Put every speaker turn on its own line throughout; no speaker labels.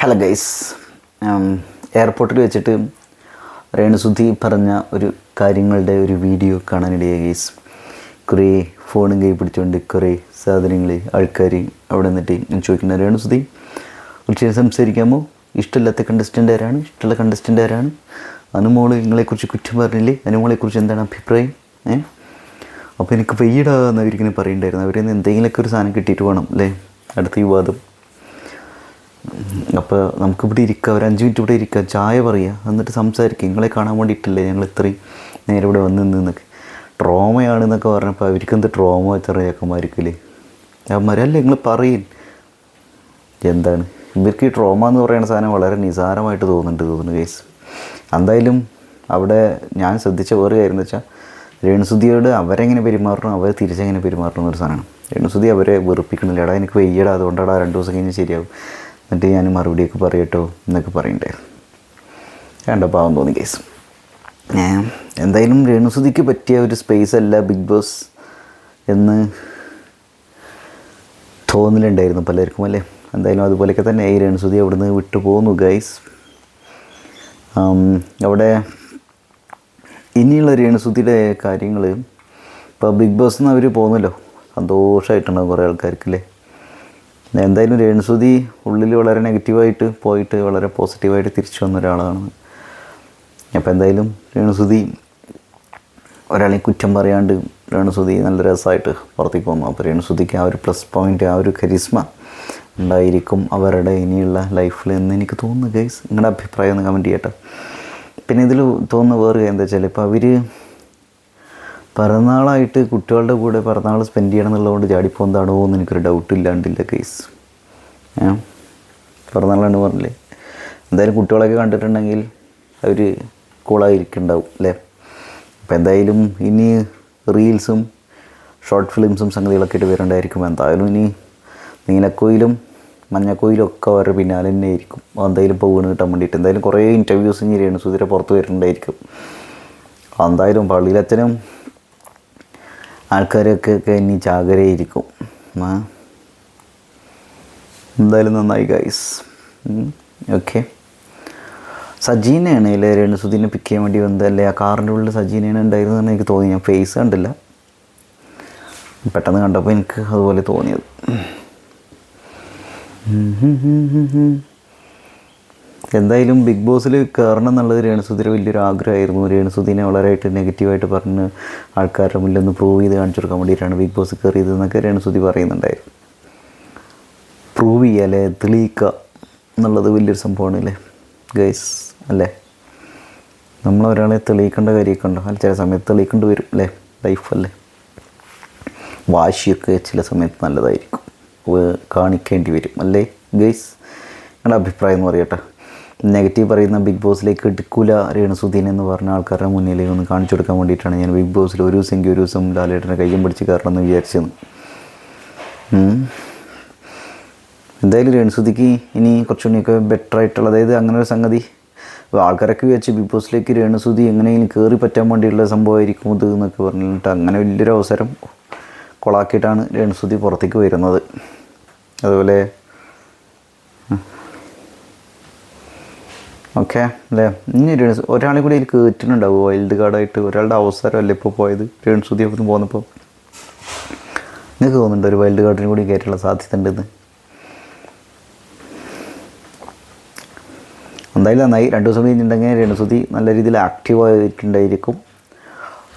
Hello guys എയർപോർട്ടിൽ വെച്ചിട്ട് രേണുസുദ്ധി പറഞ്ഞ ഒരു കാര്യങ്ങളുടെ ഒരു വീഡിയോ കാണാനിടയായി ഗൈസ് കുറേ ഫോണും കൈ പിടിച്ചുകൊണ്ട് കുറേ സാധനങ്ങൾ ആൾക്കാർ അവിടെ നിന്നിട്ട് ചോദിക്കുന്ന രേണുസുദ്ധി കുറച്ച് സംസാരിക്കാമോ? ഇഷ്ടമില്ലാത്ത കണ്ടസ്റ്റന്റ് ആരാണ്? ഇഷ്ടമുള്ള കണ്ടസ്റ്റന്റ് ആരാണ്? അനുമോൾ നിങ്ങളെക്കുറിച്ച് കുറ്റം പറഞ്ഞില്ലേ? അനുമോളെക്കുറിച്ച് എന്താണ് അഭിപ്രായം? ഏഹ് അപ്പോൾ എനിക്ക് പെയ്യിടാന്ന് അവരിങ്ങനെ പറയുന്നുണ്ടായിരുന്നു. അവരിൽ നിന്ന് എന്തെങ്കിലുമൊക്കെ ഒരു സാധനം കിട്ടിയിട്ട് വേണം അല്ലേ? അടുത്ത വിവാദം. അപ്പോൾ നമുക്കിവിടെ ഇരിക്കുക ഒരു അഞ്ച് മിനിറ്റ് ഇവിടെ ഇരിക്കുക ചായ പറയുക എന്നിട്ട് സംസാരിക്കുക നിങ്ങളെ കാണാൻ വേണ്ടിയിട്ടില്ലേ ഞങ്ങൾ ഇത്രയും നേരെ ഇവിടെ വന്ന് നിന്നൊക്കെ ട്രോമയാണെന്നൊക്കെ പറഞ്ഞപ്പോൾ അവർക്ക് എന്ത് ട്രോമ ചെറിയക്കന്മാർക്കില്ലേ ഞാൻ മരല്ല നിങ്ങൾ പറയും. എന്താണ്? ഇവർക്ക് ഈ ട്രോമ എന്ന് പറയുന്ന സാധനം വളരെ നിസാരമായിട്ട് തോന്നുന്നുണ്ട് തോന്നുന്നു കേസ് എന്തായാലും അവിടെ ഞാൻ ശ്രദ്ധിച്ച വേറെ കാര്യം എന്ന് വെച്ചാൽ രേണുസുതിയോട് അവരെങ്ങനെ പെരുമാറണം അവർ തിരിച്ചെങ്ങനെ പെരുമാറണം എന്നൊരു സാധനമാണ്. രേണുസുതി അവരെ വെറുപ്പിക്കണില്ല എടാ എനിക്ക് വെയ്യടാ അതുകൊണ്ടാടാ രണ്ട് ദിവസം കഴിഞ്ഞ് ശരിയാവും. എന്നിട്ട് ഞാൻ മറുപടിയൊക്കെ പറയട്ടോ എന്നൊക്കെ പറയണ്ടായിരുന്നു കണ്ട പാവം തോന്നി കേസ് എന്തായാലും രേണുസുതിക്ക് പറ്റിയ ഒരു സ്പേസ് അല്ല ബിഗ് ബോസ് എന്ന് തോന്നലുണ്ടായിരുന്നു പലർക്കും അല്ലേ? എന്തായാലും അതുപോലെയൊക്കെ തന്നെ ഈ രേണുസുതി അവിടുന്ന് വിട്ടു പോന്നു ഗൈസ് അവിടെ ഇനിയുള്ള രേണുസുതിയുടെ കാര്യങ്ങൾ ഇപ്പോൾ ബിഗ് ബോസ് നിന്ന് അവർ പോകുന്നല്ലോ സന്തോഷമായിട്ടുണ്ടാവും കുറേ ആൾക്കാർക്കല്ലേ എന്തായാലും രേണുസുതി ഉള്ളിൽ വളരെ നെഗറ്റീവായിട്ട് പോയിട്ട് വളരെ പോസിറ്റീവായിട്ട് തിരിച്ചു വന്ന ഒരാളാണ്. അപ്പോൾ എന്തായാലും രേണുസുതി ഒരാളെ കുറ്റം പറയാണ്ട് രേണുസുതി നല്ല രസമായിട്ട് പുറത്തേക്ക് വന്നു അപ്പോൾ രേണുസുതിക്ക് ആ ഒരു പ്ലസ് പോയിന്റ് ആ ഒരു കരിസ്മ ഉണ്ടായിരിക്കും അവരുടെ ഇനിയുള്ള ലൈഫിൽ എന്ന് എനിക്ക് തോന്നുന്നു ഗൈസ് നിങ്ങളുടെ അഭിപ്രായം ഒന്ന് കമന്റ് ചെയ്യട്ടെ. പിന്നെ ഇതിൽ തോന്നുന്ന വേറെ എന്താ വെച്ചാൽ ഇപ്പോൾ അവർ പിറന്നാളായിട്ട് കുട്ടികളുടെ കൂടെ പിറന്നാൾ സ്പെൻഡ് ചെയ്യണം എന്നുള്ളതുകൊണ്ട് ചാടിപ്പോന്താണോ എന്ന് എനിക്കൊരു ഡൗട്ട് ഇല്ലാണ്ടില്ല കേസ് ഏ? പിറന്നാളാണ് പറഞ്ഞില്ലേ? എന്തായാലും കുട്ടികളൊക്കെ കണ്ടിട്ടുണ്ടെങ്കിൽ അവർ കൂളായിരിക്കുന്നുണ്ടാവും അല്ലേ? അപ്പം എന്തായാലും ഇനി റീൽസും ഷോർട്ട് ഫിലിംസും സംഗതികളൊക്കെ ആയിട്ട് വരണ്ടായിരിക്കും എന്തായാലും ഇനി നീലക്കോയിലും മഞ്ഞക്കോയിലും ഒക്കെ അവരുടെ പിന്നാലെ തന്നെ ആയിരിക്കും. എന്തായാലും ഇപ്പോൾ വീണ് കിട്ടാൻ വേണ്ടിയിട്ട്. എന്തായാലും കുറേ ഇന്റർവ്യൂസ് ഇനി രേണുസുതിരെ പുറത്ത് വരുന്നുണ്ടായിരിക്കും. എന്തായാലും പള്ളിയിലച്ഛനും ആൾക്കാരൊക്കെ ഇനി ചാകരയായിരിക്കും ആ. എന്തായാലും നന്നായി ഗൈസ് ഓക്കെ സജീനയാണ് അല്ലേ സുധീനെ പിക്ക് ചെയ്യാൻ വേണ്ടി വന്നത് അല്ലേ ആ കാറിന്റെ ഉള്ളിൽ സജീനയാണ് ഉണ്ടായിരുന്നതെന്ന് എനിക്ക് തോന്നി. ഞാൻ ഫേസ് കണ്ടില്ല. പെട്ടെന്ന് കണ്ടപ്പോൾ എനിക്ക് അതുപോലെ തോന്നിയത്. എന്തായാലും ബിഗ് ബോസിൽ കയറണം എന്നുള്ളത് രേണുസുധിയുടെ വലിയൊരു ആഗ്രഹമായിരുന്നു. രേണുസുധീനെ വളരെയായിട്ട് നെഗറ്റീവായിട്ട് പറഞ്ഞ് ആൾക്കാരുടെ മുന്നിൽ ഒന്ന് പ്രൂവ് ചെയ്ത് കാണിച്ചു കൊടുക്കാൻ വേണ്ടിയിട്ടാണ് ബിഗ് ബോസ് കയറിയത് എന്നൊക്കെ പറയുന്നുണ്ടായിരുന്നു. പ്രൂവ് ചെയ്യുക അല്ലേ? തെളിയിക്കുക എന്നുള്ളത് വലിയൊരു സംഭവമാണ് അല്ലേ? ഗൈസ് അല്ലേ? നമ്മൾ ഒരാളെ തെളിയിക്കേണ്ട കാര്യമൊക്കെ ഉണ്ടോ? അല്ല ചില സമയത്ത് തെളിയിക്കേണ്ടി വരും അല്ലേ? ലൈഫല്ലേ വാശിയൊക്കെ ചില സമയത്ത് നല്ലതായിരിക്കും. കാണിക്കേണ്ടി വരും അല്ലേ? ഗൈസ് നിങ്ങളുടെ അഭിപ്രായം എന്ന് പറയട്ടെ നെഗറ്റീവ് പറയുന്ന ബിഗ് ബോസിലേക്ക് എടുക്കൂല രേണുസുദ്ദീൻ എന്ന് പറഞ്ഞ ആൾക്കാരുടെ മുന്നിലേക്ക് ഒന്ന് കാണിച്ചു കൊടുക്കാൻ വേണ്ടിയിട്ടാണ് ഞാൻ ബിഗ് ബോസിൽ ഒരു ദിവസമെങ്കിൽ ഒരു ദിവസം ലാലേട്ടനെ കയ്യും പിടിച്ച് കയറണമെന്ന് വിചാരിച്ചത്. എന്തായാലും രേണുസുതിക്ക് ഇനി കുറച്ചുകൂടിയൊക്കെ ബെറ്റർ ആയിട്ടുള്ള അതായത് അങ്ങനെ ഒരു സംഗതി. ആൾക്കാരൊക്കെ വിചാരിച്ച് ബിഗ് ബോസിലേക്ക് രേണുസുതി എങ്ങനെയെങ്കിലും കയറി പറ്റാൻ വേണ്ടിയുള്ള സംഭവമായിരിക്കും ഇത് എന്നൊക്കെ പറഞ്ഞിട്ട് അങ്ങനെ വലിയൊരു അവസരം കൊളാക്കിയിട്ടാണ് രേണുസുതി പുറത്തേക്ക് വരുന്നത്. അതുപോലെ ഓക്കെ അല്ലേ? ഇനി ഒരാളെ കൂടി അതിൽ കയറ്റുന്നുണ്ടാവും വൈൽഡ് കാർഡായിട്ട് ഒരാളുടെ അവസരമല്ലേ ഇപ്പോൾ പോയത്? രേണുസുതി അപ്പം പോകുന്നപ്പോൾ നിങ്ങൾക്ക് തോന്നുന്നുണ്ട് ഒരു വൈൽഡ് കാർഡിന് കൂടി കയറ്റാനുള്ള സാധ്യത ഉണ്ടെന്ന് എന്തായാലും നന്നായി. രണ്ട് ദിവസം കഴിഞ്ഞിട്ടുണ്ടെങ്കിൽ രേണുസുതി നല്ല രീതിയിൽ ആക്റ്റീവ് ആയിട്ടുണ്ടായിരിക്കും.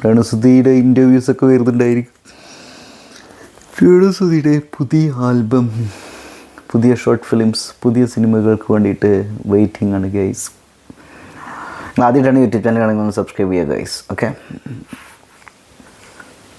രേണുസുതിയുടെ ഇന്റർവ്യൂസൊക്കെ വരുന്നുണ്ടായിരിക്കും. രേണുസുതിയുടെ പുതിയ ആൽബം പുതിയ ഷോർട്ട് ഫിലിംസ് പുതിയ സിനിമകൾക്ക് വേണ്ടിയിട്ട് വെയിറ്റിംഗ് ആണ് ഗൈസ് ആദ്യമായിട്ടാണ് യൂട്യൂബ് ചാനൽ കാണുമ്പോൾ സബ്സ്ക്രൈബ് ചെയ്യുക ഗൈസ് ഓക്കെ